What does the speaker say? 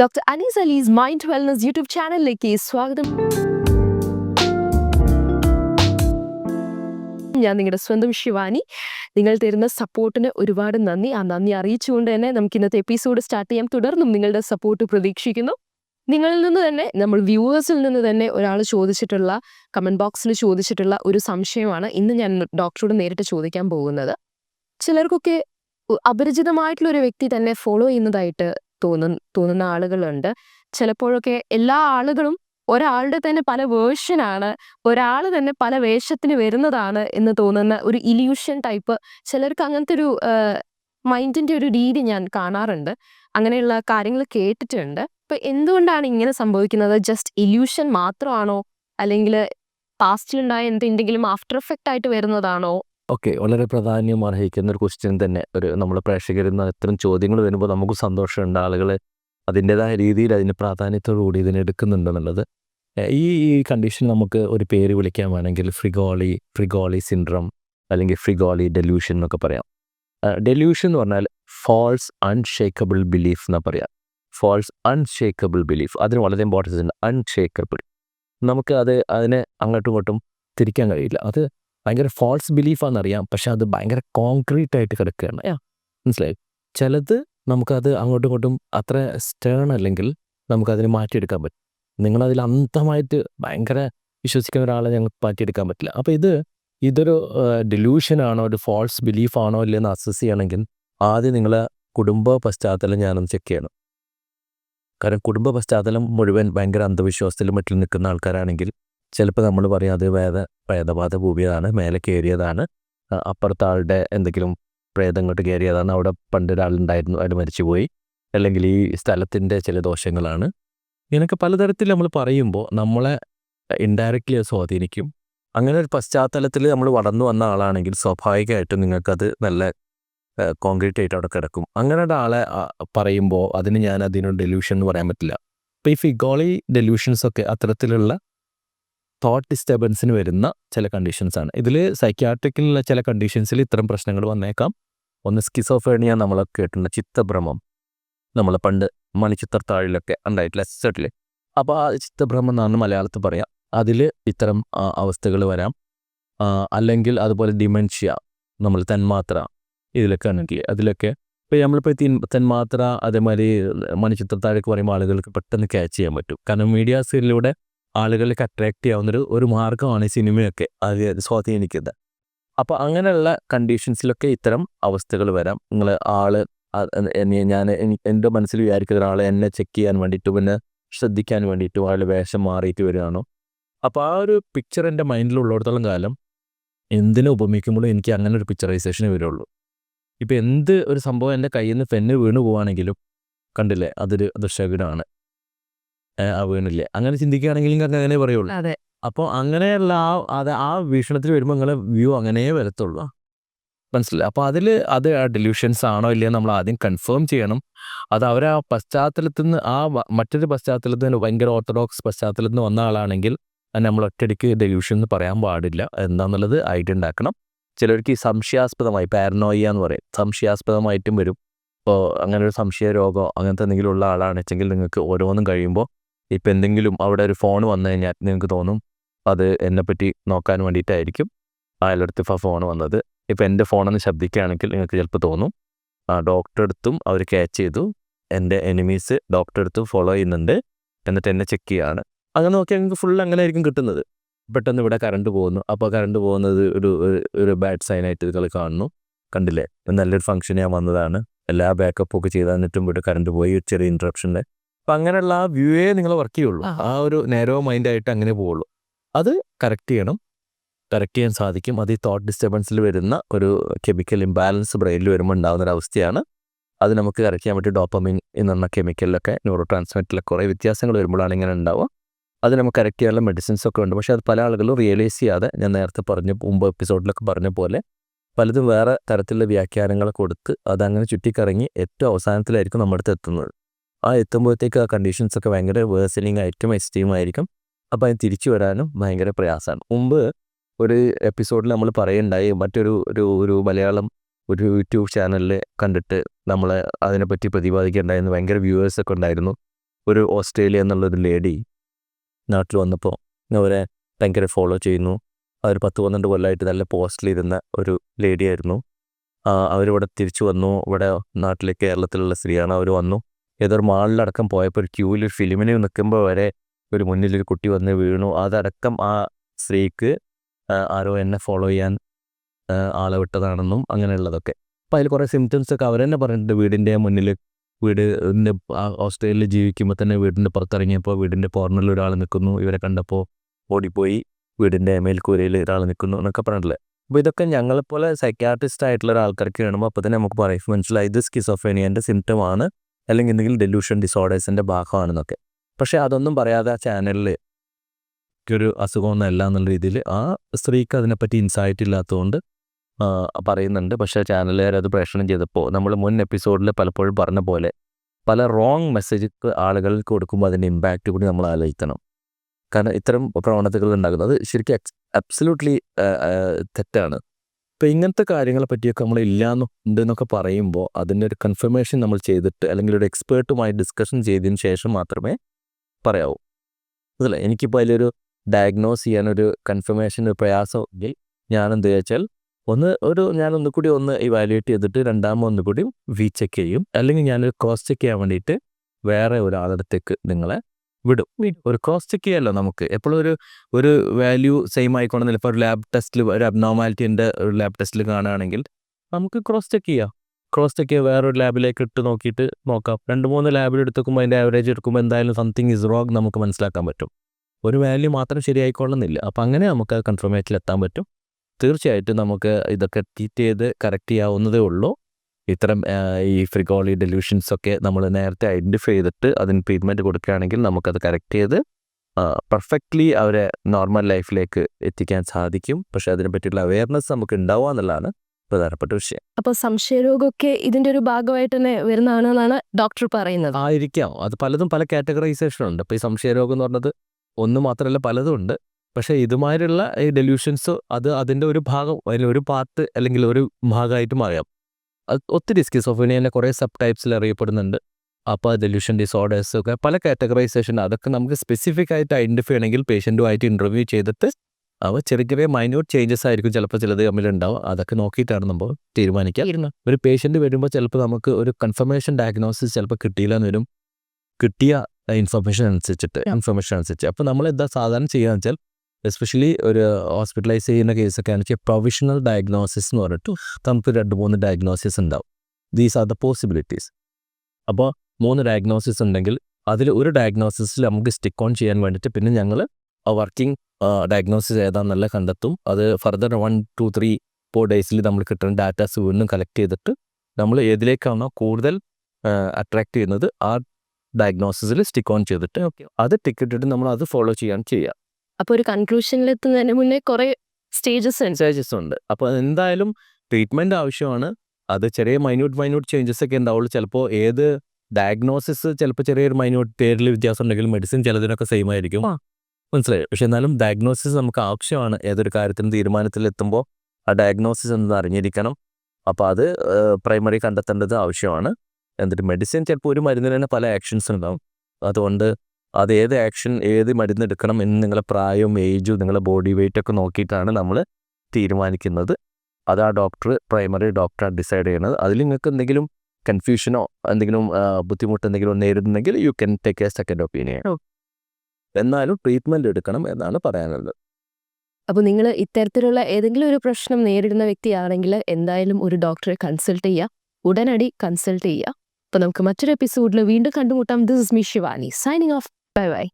Doctor Anees Alees mind wellness YouTube ചാനലിലേക്ക് സ്വാഗതം. ഞാൻ നിങ്ങളുടെ സ്വന്തം ശിവാനി. നിങ്ങൾ തരുന്ന സപ്പോർട്ടിന് ഒരുപാട് നന്ദി. ആ നന്ദി അറിയിച്ചുകൊണ്ട് തന്നെ നമുക്ക് ഇന്നത്തെ എപ്പിസോഡ് സ്റ്റാർട്ട് ചെയ്യാം. തുടർന്നും നിങ്ങളുടെ സപ്പോർട്ട് പ്രതീക്ഷിക്കുന്നു. നിങ്ങളിൽ നിന്ന് തന്നെ നമ്മൾ വ്യൂവേഴ്സിൽ നിന്ന് തന്നെ ഒരാൾ ചോദിച്ചിട്ടുള്ള കമന്റ് ബോക്സിൽ ചോദിച്ചിട്ടുള്ള ഒരു സംശയമാണ് ഇന്ന് ഞാൻ ഡോക്ടറോട് നേരിട്ട് ചോദിക്കാൻ പോകുന്നത്. ചിലർക്കൊക്കെ അപരിചിതമായിട്ടുള്ള ഒരു വ്യക്തി തന്നെ ഫോളോ ചെയ്യുന്നതായിട്ട് തോന്നുന്ന തോന്നുന്ന ആളുകളുണ്ട്. ചിലപ്പോഴൊക്കെ എല്ലാ ആളുകളും ഒരാളുടെ തന്നെ പല വേർഷനാണ് ഒരാൾ തന്നെ പല വേഷത്തിന് വരുന്നതാണ് എന്ന് തോന്നുന്ന ഒരു ഇല്യൂഷൻ ടൈപ്പ് ചിലർക്ക് അങ്ങനത്തെ ഒരു മൈൻഡിന്റെ ഒരു രീതി ഞാൻ കാണാറുണ്ട്. അങ്ങനെയുള്ള കാര്യങ്ങൾ കേട്ടിട്ടുണ്ട്. ഇപ്പം എന്തുകൊണ്ടാണ് ഇങ്ങനെ സംഭവിക്കുന്നത്? ജസ്റ്റ് ഇല്യൂഷൻ മാത്രമാണോ? അല്ലെങ്കിൽ പാസ്റ്റിലുണ്ടായ എന്തെങ്കിലും ആഫ്റ്റർ എഫക്റ്റ് ആയിട്ട് വരുന്നതാണോ? ഓക്കെ. വളരെ പ്രാധാന്യം അർഹിക്കുന്ന ഒരു ക്വസ്റ്റ്യൻ തന്നെ. ഒരു നമ്മൾ പ്രേക്ഷകരിൽ നിന്ന് ഇത്തരം ചോദ്യങ്ങൾ വരുമ്പോൾ നമുക്ക് സന്തോഷമുണ്ട്. ആളുകൾ അതിന്റെതായ രീതിയിൽ അതിന് പ്രാധാന്യത്തോടു കൂടി ഇതിനെ എടുക്കുന്നുണ്ടെന്നുള്ളത്. ഈ ഈ കണ്ടീഷൻ നമുക്ക് ഒരു പേര് വിളിക്കാൻ വേണമെങ്കിൽ ഫ്രിഗോളി ഫ്രിഗോളി സിൻഡ്രം അല്ലെങ്കിൽ ഫ്രിഗോളി ഡെല്യൂഷൻ എന്നൊക്കെ പറയാം. ഡെല്യൂഷൻ എന്ന് പറഞ്ഞാൽ ഫോൾസ് അൺഷേക്കബിൾ ബിലീഫ് എന്നാ പറയാം. ഫോൾസ് അൺഷേക്കബിൾ ബിലീഫ് അതിന് വളരെ ഇമ്പോർട്ടൻസ് ഉണ്ട് അൺഷേക്കബിൾ നമുക്ക് അത് അതിനെ അങ്ങോട്ടും ഇങ്ങോട്ടും തിരിക്കാൻ കഴിയില്ല. അത് ഭയങ്കര ഫോൾസ് ബിലീഫാണെന്നറിയാം പക്ഷെ അത് ഭയങ്കര കോൺക്രീറ്റ് ആയിട്ട് കിടക്കുകയാണ്. യാ മനസ്സിലായി? ചിലത് നമുക്കത് അങ്ങോട്ടും ഇങ്ങോട്ടും അത്ര സ്റ്റേൺ അല്ലെങ്കിൽ നമുക്കതിനെ മാറ്റിയെടുക്കാൻ പറ്റും. നിങ്ങളതിൽ അന്ധമായിട്ട് ഭയങ്കര വിശ്വസിക്കുന്ന ഒരാളെ ഞങ്ങൾക്ക് മാറ്റിയെടുക്കാൻ പറ്റില്ല. അപ്പോൾ ഇത് ഇതൊരു ഡെലൂഷൻ ആണോ ഒരു ഫോൾസ് ബിലീഫാണോ ഇല്ലെന്ന് അസസ് ചെയ്യണമെങ്കിൽ ആദ്യം നിങ്ങളെ കുടുംബ പശ്ചാത്തലം ഞാനൊന്ന് ചെക്ക് ചെയ്യണം. കാരണം കുടുംബ പശ്ചാത്തലം മുഴുവൻ ഭയങ്കര അന്ധവിശ്വാസത്തിലും മറ്റും നിൽക്കുന്ന ആൾക്കാരാണെങ്കിൽ ചിലപ്പോൾ നമ്മൾ പറയും അത് വേദ പ്രേതബാധ ഭൂമിയതാണ് മേലെ കയറിയതാണ്. അപ്പുറത്താളുടെ എന്തെങ്കിലും പ്രേതം ഇങ്ങോട്ട് കയറിയതാണ്. അവിടെ പണ്ട് ഒരാളുണ്ടായിരുന്നു അയാൾ മരിച്ചുപോയി. അല്ലെങ്കിൽ ഈ സ്ഥലത്തിന്റെ ചില ദോഷങ്ങളാണ്. ഇങ്ങനെയൊക്കെ പലതരത്തിൽ നമ്മൾ പറയുമ്പോൾ നമ്മളെ ഇൻഡയറക്റ്റ്ലി സ്വാധീനിക്കും. അങ്ങനെ ഒരു പശ്ചാത്തലത്തിൽ നമ്മൾ വളർന്നു വന്ന ആളാണെങ്കിൽ സ്വാഭാവികമായിട്ടും നിങ്ങൾക്കത് നല്ല കോൺക്രീറ്റ് ആയിട്ട് അവിടെ കിടക്കും. അങ്ങനെ ഒരാളെ പറയുമ്പോൾ അതിന് ഞാൻ അതിനൊരു ഡെലൂഷൻ എന്ന് പറയാൻ പറ്റില്ല. അപ്പോൾ ഈ ഫിഗോളി ഡെലൂഷൻസ് ഒക്കെ അത്തരത്തിലുള്ള തോട്ട് ഡിസ്റ്റർബൻസിന് വരുന്ന ചില കണ്ടീഷൻസ് ആണ്. ഇതിൽ സൈക്യാട്രിക്കിലുള്ള ചില കണ്ടീഷൻസിൽ ഇത്തരം പ്രശ്നങ്ങൾ വന്നേക്കാം. ഒന്ന് സ്കിസോഫേണിയ നമ്മൾ കേട്ടിട്ടുണ്ട്. ചിത്തഭ്രമം. നമ്മൾ പണ്ട് മണിച്ചിത്രത്താഴിലൊക്കെ ഉണ്ടായിട്ടില്ല സെറ്റിൽ അപ്പോൾ ആ ചിത്തഭ്രമം എന്നാണ് മലയാളത്തിൽ പറയാം. അതിൽ ഇത്തരം അവസ്ഥകൾ വരാം. അല്ലെങ്കിൽ അതുപോലെ ഡിമെൻഷ്യ നമ്മൾ തന്മാത്ര ഇതിലൊക്കെ ആണെങ്കിൽ അതിലൊക്കെ. ഇപ്പോൾ നമ്മളിപ്പോൾ തിൻ- തന്മാത്ര അതേമാതിരി മണിച്ചിത്രത്താഴൊക്കെ പറയുമ്പോൾ ആളുകൾക്ക് പെട്ടെന്ന് ക്യാച്ച് ചെയ്യാൻ പറ്റും. കാരണം മീഡിയാസിലൂടെ ആളുകൾക്ക് അട്രാക്ട് ചെയ്യാവുന്നൊരു ഒരു മാർഗമാണ് സിനിമയൊക്കെ അത് സ്വാധീനിക്കുന്നത്. അപ്പോൾ അങ്ങനെയുള്ള കണ്ടീഷൻസിലൊക്കെ ഇത്തരം അവസ്ഥകൾ വരാം. നിങ്ങൾ ആൾ ഞാൻ എന്റെ മനസ്സിൽ വിചാരിക്കുന്ന ഒരാൾ എന്നെ ചെക്ക് ചെയ്യാൻ വേണ്ടിയിട്ട് പിന്നെ ശ്രദ്ധിക്കാൻ വേണ്ടിയിട്ടും ആൾ വേഷം മാറിയിട്ട് വരികയാണോ. അപ്പോൾ ആ ഒരു പിക്ചർ എന്റെ മൈൻഡിലുള്ളിടത്തോളം കാലം എന്തിനെ ഉപമിക്കുമ്പോഴും എനിക്ക് അങ്ങനെ ഒരു പിക്ചറൈസേഷനേ വരുള്ളൂ. ഇപ്പോൾ എന്ത് ഒരു സംഭവം എന്റെ കയ്യിൽ നിന്ന് പെണ്ണ് വീണ് പോവുകയാണെങ്കിലും കണ്ടില്ലേ? അതൊരു ദുശകരമാണ് ആ വീണില്ലേ അങ്ങനെ ചിന്തിക്കുകയാണെങ്കിൽ നിങ്ങൾക്ക് അങ്ങനെ പറയുള്ളൂ. അതെ. അപ്പോൾ അങ്ങനെയുള്ള ആ അത് ആ വീക്ഷണത്തിൽ വരുമ്പോൾ നിങ്ങളെ വ്യൂ അങ്ങനെ വരത്തുള്ളൂ. മനസ്സിലായി? അപ്പോൾ അതിൽ അത് ഡെലിവിഷൻസ് ആണോ ഇല്ലയോ നമ്മൾ ആദ്യം കൺഫേം ചെയ്യണം. അത് അവർ ആ പശ്ചാത്തലത്തിൽ നിന്ന് ആ മറ്റൊരു പശ്ചാത്തലത്തിൽ നിന്ന് ഭയങ്കര ഓർത്തഡോക്സ് പശ്ചാത്തലത്തിൽ നിന്ന് വന്ന ആളാണെങ്കിൽ അത് നമ്മൾ ഒറ്റയടിക്ക് ഡെലിവിഷൻ എന്ന് പറയാൻ പാടില്ല. എന്താണെന്നുള്ളത് ഐഡിയ ഉണ്ടാക്കണം. ചിലർക്ക് ഈ സംശയാസ്പദമായി പാരനോയ എന്ന് പറയും. സംശയാസ്പദമായിട്ടും വരും. ഇപ്പോൾ അങ്ങനെ ഒരു സംശയ രോഗമോ അങ്ങനത്തെ എന്തെങ്കിലും ഉള്ള ആളാണെച്ചെങ്കിൽ നിങ്ങൾക്ക് ഓരോന്നും കഴിയുമ്പോൾ ഇപ്പം എന്തെങ്കിലും അവിടെ ഒരു ഫോൺ വന്നു കഴിഞ്ഞാൽ നിങ്ങൾക്ക് തോന്നും അത് എന്നെപ്പറ്റി നോക്കാൻ വേണ്ടിയിട്ടായിരിക്കും. അയാളടുത്ത് ഇപ്പോൾ ഫോൺ വന്നത്. ഇപ്പം എന്റെ ഫോണെന്ന് ശബ്ദിക്കുകയാണെങ്കിൽ നിങ്ങൾക്ക് ചിലപ്പോൾ തോന്നും. ആ ഡോക്ടറെ അടുത്തും അവർ ക്യാച്ച് ചെയ്തു. എന്റെ എനിമീസ് ഡോക്ടറെ അടുത്ത് ഫോളോ ചെയ്യുന്നുണ്ട്. എന്നിട്ട് എന്നെ ചെക്ക് ചെയ്യാണ്. അങ്ങനെ നോക്കിയാൽ നിങ്ങൾക്ക് ഫുൾ അങ്ങനെ ആയിരിക്കും കിട്ടുന്നത്. പെട്ടെന്ന് ഇവിടെ കറണ്ട് പോകുന്നു. അപ്പോൾ കറണ്ട് പോകുന്നത് ഒരു ഒരു- ബാഡ് സൈനായിട്ട് നിങ്ങൾ കാണുന്നു. കണ്ടില്ലേ? നല്ലൊരു ഫംഗ്ഷൻ ഞാൻ വന്നതാണ്. എല്ലാ ബാക്കപ്പ് ഒക്കെ ചെയ്ത് എന്നിട്ടും ഇവിടെ കറണ്ട് പോയി. ഒരു ചെറിയ ഇൻട്രപ്ഷന്റെ അപ്പം അങ്ങനെയുള്ള ആ വ്യൂവേ നിങ്ങൾ വർക്ക് ചെയ്യുള്ളൂ. ആ. ഒരു നേരോ മൈൻഡായിട്ട് അങ്ങനെ പോവുള്ളൂ. അത് കറക്റ്റ് ചെയ്യണം. കറക്റ്റ് ചെയ്യാൻ സാധിക്കും. അത് ഈ തോട്ട് ഡിസ്റ്റർബൻസിൽ വരുന്ന ഒരു കെമിക്കൽ ഇംബാലൻസ് ബ്രെയിനിൽ വരുമ്പോൾ ഉണ്ടാകുന്ന ഒരു അവസ്ഥയാണ്. അത് നമുക്ക് കറക്റ്റ് ചെയ്യാൻ പറ്റും ഡോപ്പമിൻ പറഞ്ഞ കെമിക്കലിലൊക്കെ ന്യൂറോ ട്രാൻസ്മിറ്ററിലൊക്കെ കുറേ വ്യത്യാസങ്ങൾ വരുമ്പോഴാണ് ഇങ്ങനെ ഉണ്ടാവുക. അത് നമുക്ക് കറക്റ്റ് ചെയ്യാനുള്ള മെഡിസിൻസ് ഒക്കെ ഉണ്ട്. പക്ഷേ അത് പല ആളുകളും റിയലൈസ് ചെയ്യാതെ ഞാൻ നേരത്തെ പറഞ്ഞു മുമ്പ് എപ്പിസോഡിലൊക്കെ പറഞ്ഞ പോലെ പലതും വേറെ തരത്തിലുള്ള വ്യാഖ്യാനങ്ങൾ കൊടുത്ത് അതങ്ങനെ ചുറ്റിക്കറങ്ങി ഏറ്റവും അവസാനത്തിലായിരിക്കും നമ്മുടെ അടുത്ത് എത്തുന്നത്. ആ എത്തുമ്പോഴത്തേക്ക് ആ കണ്ടീഷൻസൊക്കെ ഭയങ്കര വേഴ്സലിംഗ് ആയിട്ടും എക്സ്ട്രീം ആയിരിക്കും. അപ്പോൾ അതിന് തിരിച്ചു വരാനും ഭയങ്കര പ്രയാസമാണ്. മുമ്പ് ഒരു എപ്പിസോഡിൽ നമ്മൾ പറയുണ്ടായി മറ്റൊരു ഒരു ഒരു മലയാളം ഒരു യൂട്യൂബ് ചാനലിൽ കണ്ടിട്ട് നമ്മൾ അതിനെപ്പറ്റി പ്രതിപാദിക്കുകയുണ്ടായിരുന്നു ഭയങ്കര വ്യൂവേഴ്സൊക്കെ ഉണ്ടായിരുന്നു. ഒരു ഓസ്ട്രേലിയ എന്നുള്ളൊരു ലേഡി നാട്ടിൽ വന്നപ്പോൾ അവരെ ഭയങ്കര ഫോളോ ചെയ്യുന്നു. അവർ പത്ത് പന്ത്രണ്ട് കൊല്ലമായിട്ട് നല്ല പോസ്റ്റിലിരുന്ന ഒരു ലേഡിയായിരുന്നു അവരിവിടെ തിരിച്ചു വന്നു. ഇവിടെ നാട്ടിലെ കേരളത്തിലുള്ള സ്ത്രീയാണ്. അവർ വന്നു. ഏതൊരു മാളിലടക്കം പോയപ്പോൾ ഒരു ക്യൂവിൽ ഒരു ഫിലിമിന് നിൽക്കുമ്പോൾ വരെ ഒരു മുന്നിലൊരു കുട്ടി വന്ന് വീണു. അതടക്കം ആ സ്ത്രീക്ക് ആരോ എന്നെ ഫോളോ ചെയ്യാൻ ആളെ വിട്ടതാണെന്നും അങ്ങനെയുള്ളതൊക്കെ. അപ്പോൾ അതിൽ കുറേ സിംറ്റംസ് ഒക്കെ അവർ തന്നെ പറഞ്ഞിട്ടുണ്ട്. വീടിന്റെ മുന്നിൽ വീടിന്റെ ഓസ്ട്രേലിയയിൽ ജീവിക്കുമ്പോൾ തന്നെ വീടിന്റെ പുറത്തിറങ്ങിയപ്പോൾ വീടിന്റെ കോർണറിൽ ഒരാൾ നിൽക്കുന്നു. ഇവരെ കണ്ടപ്പോൾ ഓടിപ്പോയി വീടിന്റെ മേൽക്കൂരയിൽ ഒരാൾ നിൽക്കുന്നു എന്നൊക്കെ പറഞ്ഞിട്ടില്ലേ അപ്പോൾ ഇതൊക്കെ ഞങ്ങളെപ്പോലെ സൈക്യാട്രിസ്റ്റ് ആയിട്ടുള്ള ഒരാൾക്കാർക്ക് കാണുമ്പോൾ അപ്പോൾ തന്നെ നമുക്ക് പറയും. മനസ്സിലായി. ഇത് സ്കിസോഫേനിയന്റെ സിംറ്റം ആണ്. അല്ലെങ്കിൽ എന്തെങ്കിലും ഡെലൂഷൻ ഡിസോർഡേഴ്സിന്റെ ഭാഗമാണെന്നൊക്കെ. പക്ഷേ അതൊന്നും പറയാതെ ആ ചാനലിൽ ഒരു അസുഖമൊന്നുമല്ല എന്നുള്ള രീതിയിൽ ആ സ്ത്രീക്ക് അതിനെപ്പറ്റി ഇൻസൈറ്റ് ഇല്ലാത്തതുകൊണ്ട് പറയുന്നുണ്ട്. പക്ഷേ ചാനലുകാർ അത് പ്രേഷണം ചെയ്തപ്പോൾ നമ്മൾ മുൻ എപ്പിസോഡിൽ പലപ്പോഴും പറഞ്ഞ പോലെ പല റോങ് മെസ്സേജ് ആളുകൾക്ക് കൊടുക്കുമ്പോൾ അതിന്റെ ഇമ്പാക്റ്റ് കൂടി നമ്മൾ ആലോചിക്കണം. കാരണം ഇത്തരം പ്രവണതകൾ ഉണ്ടാകുന്നത് ശരിക്കും അബ്സല്യൂട്ട്ലി തെറ്റാണ്. ഇപ്പം ഇങ്ങനത്തെ കാര്യങ്ങളെ പറ്റിയൊക്കെ നമ്മൾ ഇല്ലാന്ന് ഉണ്ട് എന്നൊക്കെ പറയുമ്പോൾ അതിന്റെ ഒരു കൺഫർമേഷൻ നമ്മൾ ചെയ്തിട്ട് അല്ലെങ്കിൽ ഒരു എക്സ്പേർട്ടുമായി ഡിസ്കഷൻ ചെയ്തതിന് ശേഷം മാത്രമേ പറയാവൂ. അതല്ല എനിക്കിപ്പോൾ അതിലൊരു ഡയഗ്നോസ് ചെയ്യാനൊരു കൺഫർമേഷൻ ഒരു പ്രയാസം എങ്കിൽ ഞാൻ എന്ത് വെച്ചാൽ ഒന്ന് ഒരു ഞാൻ ഒന്നുകൂടി ഒന്ന് ഇവാലുവേറ്റ് ചെയ്തിട്ട് രണ്ടാമത് ഒന്നുകൂടി വി ചെക്ക് ചെയ്യും. അല്ലെങ്കിൽ ഞാനൊരു ക്രോസ് ചെക്ക് ചെയ്യാൻ വേണ്ടിയിട്ട് വേറെ ഒരാളടുത്തേക്ക് നിങ്ങളെ വിടും. ഒരു ക്രോസ് ചെക്ക് ചെയ്യാമല്ലോ നമുക്ക്. എപ്പോഴും ഒരു ഒരു വാല്യൂ സെയിം ആയിക്കൊണ്ടെന്നില്ല ഇപ്പോൾ ഒരു ലാബ് ടെസ്റ്റിൽ ഒരു അബ്നോമാലിറ്റിന്റെ ഒരു ലാബ് ടെസ്റ്റിൽ കാണുകയാണെങ്കിൽ നമുക്ക് ക്രോസ് ചെക്ക് ചെയ്യാം. ക്രോസ് ചെക്ക് ചെയ്യുക വേറൊരു ലാബിലേക്ക് ഇട്ട് നോക്കിയിട്ട് നോക്കാം. രണ്ട് മൂന്ന് ലാബിൽ എടുത്തുക്കുമ്പോൾ അതിന്റെ ആവറേജ് എടുക്കുമ്പോൾ എന്തായാലും സംതിങ് ഇസ് റോങ് നമുക്ക് മനസ്സിലാക്കാൻ പറ്റും. ഒരു വാല്യൂ മാത്രം ശരിയായിക്കൊള്ളുന്നില്ല. അപ്പം അങ്ങനെ നമുക്ക് കൺഫർമേഷനിൽ എത്താൻ പറ്റും. തീർച്ചയായിട്ടും നമുക്ക് ഇതൊക്കെ ട്രീറ്റ് ചെയ്ത് കറക്റ്റ് ചെയ്യാവുന്നതേ ഉള്ളൂ. ഇത്തരം ഈ ഫ്രിഗോളി ഡെല്യൂഷൻസ് ഒക്കെ നമ്മൾ നേരത്തെ ഐഡന്റിഫൈ ചെയ്തിട്ട് അതിന് ട്രീറ്റ്മെന്റ് കൊടുക്കുകയാണെങ്കിൽ നമുക്കത് കറക്റ്റ് ചെയ്ത് പെർഫെക്റ്റ്ലി അവരെ നോർമൽ ലൈഫിലേക്ക് എത്തിക്കാൻ സാധിക്കും. പക്ഷേ അതിനെ പറ്റിയുള്ള അവയർനെസ് നമുക്ക് ഉണ്ടാവുക എന്നുള്ളതാണ് പ്രധാനപ്പെട്ട വിഷയം. അപ്പോൾ സംശയരോഗമൊക്കെ ഇതിന്റെ ഒരു ഭാഗമായിട്ട് തന്നെ വരുന്നതാണെന്നാണ് ഡോക്ടർ പറയുന്നത്. ആയിരിക്കാം. അത് പലതും പല കാറ്റഗറൈസേഷൻ ഉണ്ട്. അപ്പൊ ഈ സംശയരോഗം എന്ന് പറഞ്ഞത് ഒന്ന് മാത്രമല്ല പലതും ഉണ്ട്. പക്ഷെ ഇതുമായിട്ടുള്ള ഈ ഡെല്യൂഷൻസ് അത് അതിന്റെ ഒരു ഭാഗം അതിൽ ഒരു പാർട്ട് അല്ലെങ്കിൽ ഒരു ഭാഗമായിട്ട് മാറാം. അത് ഒത്തിരി സ്കിസോഫിനിയനെ കുറേ സബ് ടൈപ്സിൽ അറിയപ്പെടുന്നുണ്ട്. അപ്പോൾ ഡെല്യൂഷൻ ഡിസോർഡേഴ്സ് ഒക്കെ പല കാറ്റഗറൈസേഷൻ അതൊക്കെ നമുക്ക് സ്പെസിഫിക് ആയിട്ട് ഐഡന്റിഫൈ ആണെങ്കിൽ പേഷ്യന്റുമായിട്ട് ഇന്റർവ്യൂ ചെയ്തിട്ട് അവ ചെറിയ ചെറിയ മൈന്യൂട്ട് ചേഞ്ചസ് ആയിരിക്കും ചിലപ്പോൾ ചിലത് തമ്മിലുണ്ടാവും അതൊക്കെ നോക്കിയിട്ടാണ് നമ്മൾ തീരുമാനിക്കുക. ഒരു പേഷ്യന്റ് വരുമ്പോൾ ചിലപ്പോൾ നമുക്ക് ഒരു കൺഫർമേഷൻ ഡയഗ്നോസിസ് ചിലപ്പോൾ കിട്ടിയില്ല എന്ന് വരും. കിട്ടിയ ഇൻഫർമേഷൻ അനുസരിച്ചിട്ട് ഇൻഫർമേഷൻ അനുസരിച്ച്. അപ്പോൾ നമ്മൾ എന്താ സാധാരണ ചെയ്യുക വെച്ചാൽ എസ്പെഷ്യലി ഒരു ഹോസ്പിറ്റലൈസ് ചെയ്യുന്ന കേസൊക്കെ ആണെന്ന് വെച്ചാൽ പ്രൊവിഷണൽ ഡയഗ്നോസിസ് എന്ന് പറഞ്ഞിട്ട് നമുക്ക് രണ്ട് മൂന്ന് ഡയഗ്നോസിസ് ഉണ്ടാവും. ദീസ് ആർ ദ പോസിബിലിറ്റീസ് അപ്പോൾ മൂന്ന് ഡയഗ്നോസിസ് ഉണ്ടെങ്കിൽ അതിൽ ഒരു ഡയഗ്നോസിസിൽ നമുക്ക് സ്റ്റിക്ക് ഓൺ ചെയ്യാൻ വേണ്ടിയിട്ട് പിന്നെ ഞങ്ങൾ വർക്കിംഗ് ഡയഗ്നോസിസ് ഏതാണെന്നല്ല കണ്ടെത്തും. അത് further one two three four ഡേയ്സിൽ നമ്മൾ കിട്ടുന്ന ഡാറ്റാസ് വീണ്ടും കളക്ട് ചെയ്തിട്ട് നമ്മൾ ഏതിലേക്കാണോ കൂടുതൽ അട്രാക്ട് ചെയ്യുന്നത് ആ ഡയഗ്നോസിസിൽ സ്റ്റിക്ക് ഓൺ ചെയ്തിട്ട് അത് ടിക്കറ്റ് ഇട്ട് നമ്മൾ അത് ഫോളോ ചെയ്യാൻ ചെയ്യുക അപ്പോൾ ഒരു കൺക്ലൂഷനിൽ എത്തുന്നതിന് മുന്നേ കുറെ സ്റ്റേജസ് ഉണ്ട്. സ്റ്റേജസ് ഉണ്ട്. അപ്പോൾ എന്തായാലും ട്രീറ്റ്മെന്റ് ആവശ്യമാണ്. അത് ചെറിയ മൈന്യൂട്ട് മൈന്യൂട്ട് ചേഞ്ചസ് ഒക്കെ ഉണ്ടാവുള്ളൂ. ചിലപ്പോൾ ഏത് ഡയഗ്നോസിസ് ചിലപ്പോൾ ചെറിയൊരു മൈന്യൂട്ട് പേരിൽ വ്യത്യാസം ഉണ്ടെങ്കിലും മെഡിസിൻ ചിലതിനൊക്കെ സെയിം ആയിരിക്കും. മനസ്സിലായി? പക്ഷെ എന്നാലും ഡയഗ്നോസിസ് നമുക്ക് ആവശ്യമാണ്. ഏതൊരു കാര്യത്തിനും തീരുമാനത്തിൽ എത്തുമ്പോൾ ആ ഡയഗ്നോസിസ് എന്ന് അറിഞ്ഞിരിക്കണം. അപ്പോൾ അത് പ്രൈമറി കണ്ടെത്തേണ്ടത് ആവശ്യമാണ്. എന്നിട്ട് മെഡിസിൻ ചിലപ്പോൾ ഒരു മരുന്നിന് തന്നെ പല ആക്ഷൻസ് ഉണ്ടാവും. അതുകൊണ്ട് അത് ഏത് ആക്ഷൻ ഏത് മരുന്ന് എടുക്കണം എന്ന് നിങ്ങളെ പ്രായവും ഏജും നിങ്ങളെ ബോഡി വെയിറ്റ് ഒക്കെ നോക്കിയിട്ടാണ് നമ്മൾ തീരുമാനിക്കുന്നത്. അത് ആ ഡോക്ടർ പ്രൈമറി ഡോക്ടറാണ് ഡിസൈഡ് ചെയ്യുന്നത് അതിൽ നിങ്ങൾക്ക് എന്തെങ്കിലും കൺഫ്യൂഷനോ എന്തെങ്കിലും ബുദ്ധിമുട്ട് എന്തെങ്കിലും നേരിടുന്നെങ്കിൽ you can take a second opinion എന്നാലും ട്രീറ്റ്മെന്റ് എടുക്കണം എന്നാണ് പറയാനുള്ളത്. അപ്പോൾ നിങ്ങൾ ഇത്തരത്തിലുള്ള ഏതെങ്കിലും ഒരു പ്രശ്നം നേരിടുന്ന വ്യക്തിയാണെങ്കിൽ എന്തായാലും ഒരു ഡോക്ടറെ കൺസൾട്ട് ചെയ്യുക ഉടനടി കൺസൾട്ട് ചെയ്യുക അപ്പോൾ നമുക്ക് മറ്റൊരു എപ്പിസോഡിൽ വീണ്ടും കണ്ടുമുട്ടാം. This is me Shivani signing off Bowie.